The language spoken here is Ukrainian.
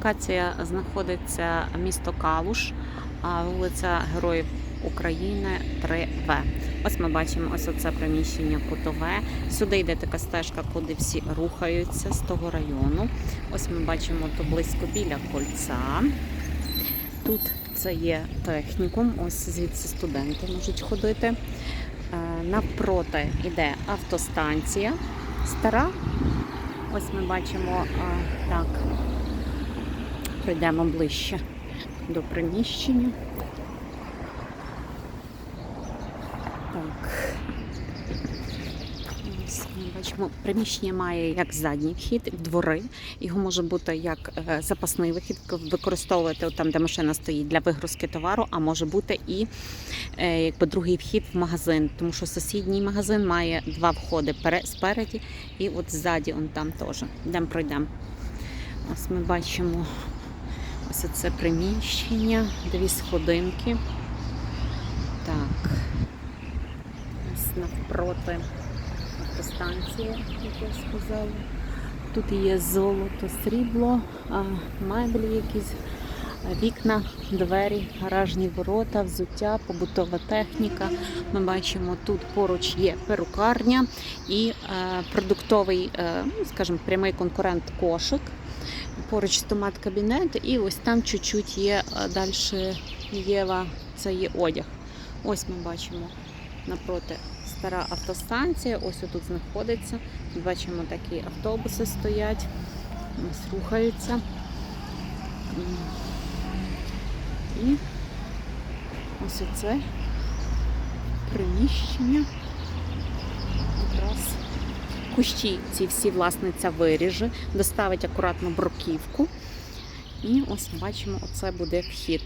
локація знаходиться місто Калуш, вулиця Героїв України 3В. Ось ми бачимо ось оце приміщення кутове. Сюди йде така стежка, куди всі рухаються з того району. Ось ми бачимо то близько біля кольця. Тут це є технікум, ось звідси студенти можуть ходити. Е, Навпроти йде автостанція стара. Ось ми бачимо е, так. Пройдемо ближче до приміщення. Так. Ось ми бачимо, приміщення має як задній вхід в двори. Його може бути як е, запасний вихід, використовувати там, де машина стоїть для вигрузки товару, а може бути і е, якби другий вхід в магазин, тому що сусідній магазин має два входи спереді і от ззаді он там теж. Йдемо пройдемо. Ось ми бачимо ось це приміщення, дві сходинки. Так. Ось навпроти автостанції, як я сказала. Тут є золото, срібло, а, меблі якісь, вікна, двері, гаражні ворота, взуття, побутова техніка. Ми бачимо, тут поруч є перукарня і е, продуктовий, е, ну, скажімо, прямий конкурент кошик. Поруч стомат кабінет, і ось там чуть-чуть є далі Єва, це є одяг. Ось ми бачимо напроти стара автостанція, ось тут знаходиться. Бачимо, такі автобуси стоять, ось рухаються. І ось оце приміщення. Якраз кущі ці всі власниця виріже, доставить акуратно бруківку. І ось бачимо, оце буде вхід.